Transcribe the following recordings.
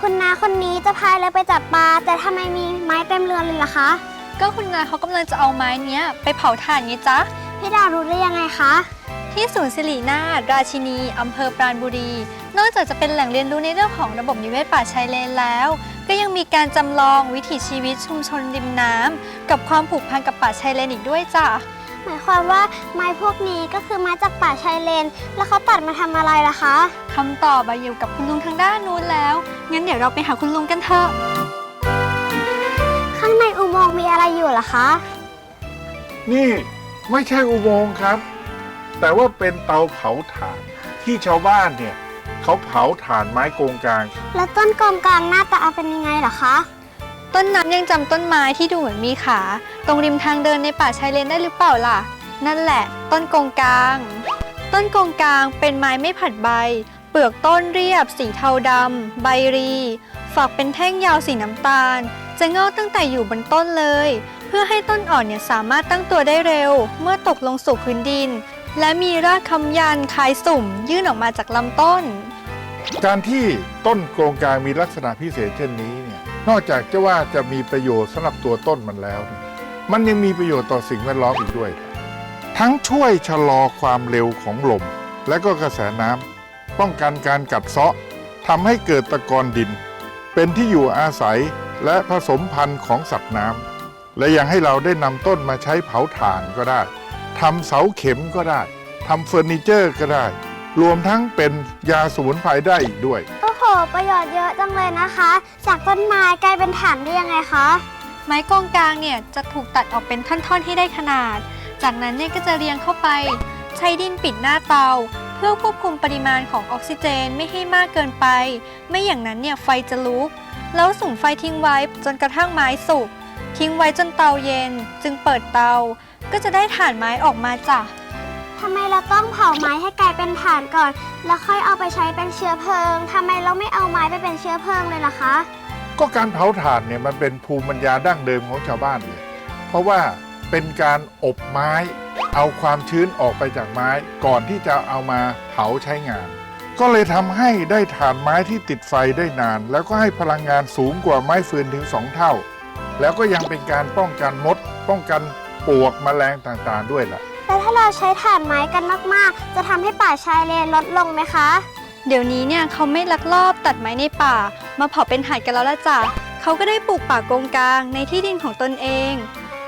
คุณนาคนนี้จะพายเรือไปจับปลา แต่ทำไมมีไม้เต็มเรือเลยล่ะคะ ก็คุณนาเขากำลังจะเอาไม้เนี้ยไปเผาถ่านไงจ๊ะ พี่ดาวรู้ได้ยังไงคะ ที่ศูนย์สิรินาถราชินีอำเภอปราณบุรี นอกจากจะเป็นแหล่งเรียนรู้ในเรื่องของระบบนิเวศป่าชายเลนแล้ว ก็ยังมีการจำลองวิถีชีวิตชุมชนริมน้ำกับความผูกพันกับป่าชายเลนอีกด้วยจ้ะ หมายความว่าไม้พวกนี้ก็คือไม้จากป่าชายเลน แล้วเขาตัดมาทำอะไรล่ะคะ คำตอบอะอยู่กับคุณลุงทางด้านนู้นแล้ว งั้นเดี๋ยวเราไปหาคุณลุงกันเถอะ ข้างในอุโมงค์มีอะไรอยู่ล่ะคะ นี่ไม่ใช่อุโมงค์ครับ แต่ว่าเป็นเตาเผาถ่านที่ชาวบ้านเนี่ยเขาเผาถ่านไม้โกงกลาง แล้วต้นกลมกลางหน้าตาเป็นยังไงล่ะคะ ต้นน้ำยังจำต้นไม้ที่ดูเหมือนมีขา ตรงริมทางเดินในป่าชายเลนได้หรือเปล่าล่ะ นั่นแหละ ต้นกงกลาง ต้นกงกลางเป็นไม้ไม่ผัดใบ เปลือกต้นเรียบ สีเทาดำใบรี ฝักเป็นแท่งยาวสีน้ำตาล จะงอกตั้งแต่อยู่บนต้นเลย เพื่อให้ต้นอ่อนเนี่ยสามารถตั้งตัวได้เร็ว เมื่อตกลงสู่พื้นดิน และมีรากคำยันคล้ายสุ่ม ยื่นออกมาจากลำต้น การที่ต้นโกงกลางมีลักษณะพิเศษเช่นนี้เนี่ย นอกจากจะว่าจะมีประโยชน์สำหรับตัวต้นมันแล้วนี่มันยังมีประโยชน์ต่อสิ่งแวดล้อมอีกด้วย ทั้งช่วยชะลอความเร็วของลม และก็กระแสน้ำป้องกันการกัดเซาะทำให้เกิดตะกอนดิน เป็นที่อยู่อาศัยและผสมพันธุ์ของสัตว์น้ำและยังให้เราได้นำต้นมาใช้เผาถ่านก็ได้ทำเสาเข็มก็ได้ทำเฟอร์นิเจอร์ก็ได้ รวมทั้งเป็นยาสมุนไพรได้อีกด้วย ประโยชน์เยอะจังเลยนะคะ จากต้นไม้กลายเป็นถ่านได้ยังไงคะ ไม้กองกลางเนี่ยจะถูกตัดออกเป็นท่อนๆให้ได้ขนาด จากนั้นเนี่ยก็จะเรียงเข้าไป ใช้ดินปิดหน้าเตา เพื่อควบคุมปริมาณของออกซิเจนไม่ให้มากเกินไป ไม่อย่างนั้นเนี่ยไฟจะลุก แล้วสุ่มไฟทิ้งไว้จนกระทั่งไม้สุก ทิ้งไว้จนเตาเย็น จึงเปิดเตา ก็จะได้ถ่านไม้ออกมาจ้ะำไมเราต้องเผาไม้ให้กลายเป็นถ่านก่อน แล้วค่อยเอาไปใช้เป็นเชื้อเพลิงทำไมเราไม่เอาไม้ไปเป็นเชื้อเพลิงเลยล่ะคะ ก็การเผาถ่านเนี่ยมันเป็นภูมิปัญญาดั้งเดิมของชาวบ้านเลย เพราะว่าเป็นการอบไม้ เอาความชื้นออกไปจากไม้ก่อนที่จะเอามาเผาใช้งาน ก็เลยทำให้ได้ถ่านไม้ที่ติดไฟได้นาน แล้วก็ให้พลังงานสูงกว่าไม้ฟืนถึงสองเท่า แล้วก็ยังเป็นการป้องกันมด ป้องกันปลวกแมลงต่างๆด้วยล่ะ แล้วถ้าเราใช้ถ่านไม้กันมากๆ จะทำให้ป่าชายเลนลดลงไหมคะ เดี๋ยวนี้เนี่ยเขาไม่ลักลอบตัดไม้ในป่า มาเผาเป็นถ่านกันแล้วละจ้ะเขาก็ได้ปลูกป่ากงกลางในที่ดินของตนเอง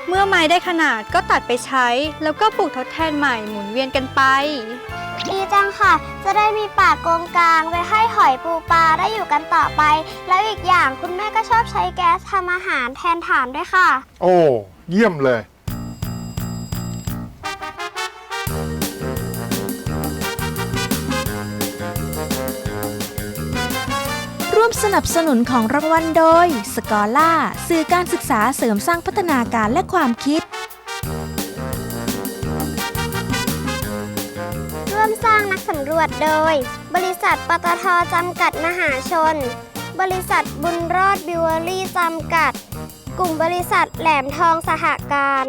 เมื่อไม้ได้ขนาดก็ตัดไปใช้ แล้วก็ปลูกทดแทนใหม่หมุนเวียนกันไป ดีจังค่ะ จะได้มีป่าโกงกลางไว้ให้หอยปูปลาได้อยู่กันต่อไป แล้วอีกอย่างคุณแม่ก็ชอบใช้แก๊สทำอาหารแทนถ่านด้วยค่ะ โอ้ เยี่ยมเลย ร่วมสนับสนุนของรางวัลโดย สกอล่าสื่อการศึกษาเสริมสร้างพัฒนาการและความคิด ร่วมสร้างนักสำรวจโดย บริษัทปตทจำกัดมหาชน บริษัทบุญรอดบิวเวอรี่จำกัด กลุ่มบริษัทแหลมทองสหการ